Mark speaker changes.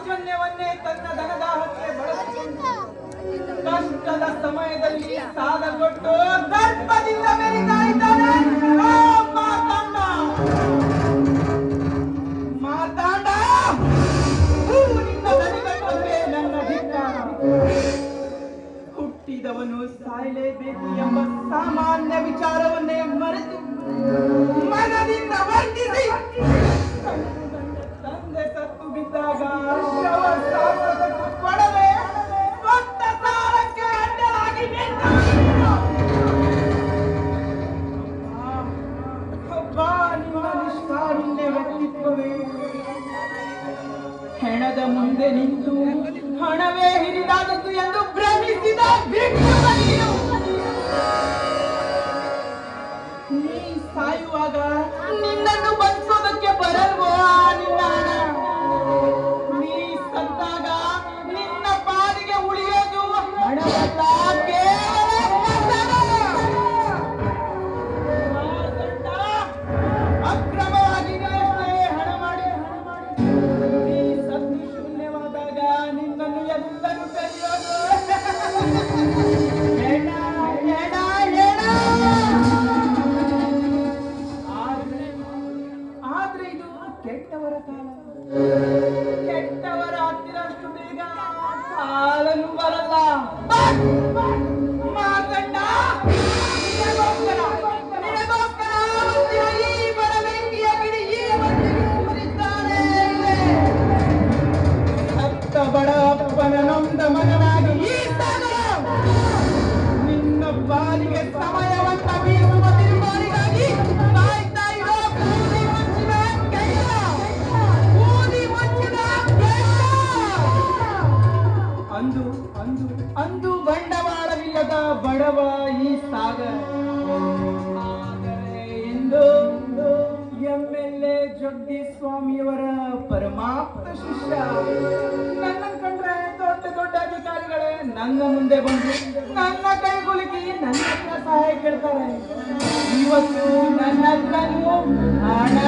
Speaker 1: ಸೌಜನ್ಯವನ್ನೇ ತನ್ನ ಧನದ ಬಳಸಿಕೊಂಡು ಕಷ್ಟದ ಸಮಯದಲ್ಲಿ ಸಾಲ ಕೊಟ್ಟು ದರ್ಪದಿಂದ ಮೆರಿತಾ ಇದ್ದಾನೆ. ನಿನ್ನ ನನ್ನ ಹುಟ್ಟಿದವನು ಸಾಯಲೇಬೇಕು ಎಂಬ ಸಾಮಾನ್ಯ ವಿಚಾರವನ್ನೇ ಮರೆತು ಮನದಿಂದ ವರ್ತಿಸಿ. ಹೆಣದ ಮುಂದೆ ನಿಂತು ಹಣವೇ ಹಿರಿದಾದದ್ದು ಎಂದು ಭ್ರಮಿಸಿದ ಭಿಕ್ಷುಕ ಕಾಲ ಕೆಟ್ಟವರ ಹತ್ತಿರಷ್ಟು ಬೇಗ ಕಾಲನು ಬರಲ್ಲ ನೊಂದ ಮಗನಾಗಿ ನಿನ್ನ ಬಾಲಿಗೆ ಸಮಯವನ್ನ ಬಡವ ಈ ಸಾಗರ. ಇಂದು ಎಂ ಎಲ್ ಎ ಜಗದೀಶ್ ಪರಮಾಪ್ತ ಶಿಷ್ಯ. ನನ್ನ ಕಂಡ್ರೆ ದೊಡ್ಡ ದೊಡ್ಡ ಅಧಿಕಾರಿಗಳೇ ನನ್ನ ಮುಂದೆ ಬಂದು ನನ್ನ ಕೈಗುಲುಕಿ ನನ್ನ ಸಹಾಯ ಕೇಳ್ತಾರೆ. ಇವತ್ತು ನನ್ನ ಹತ್ರನೂ ಹಣ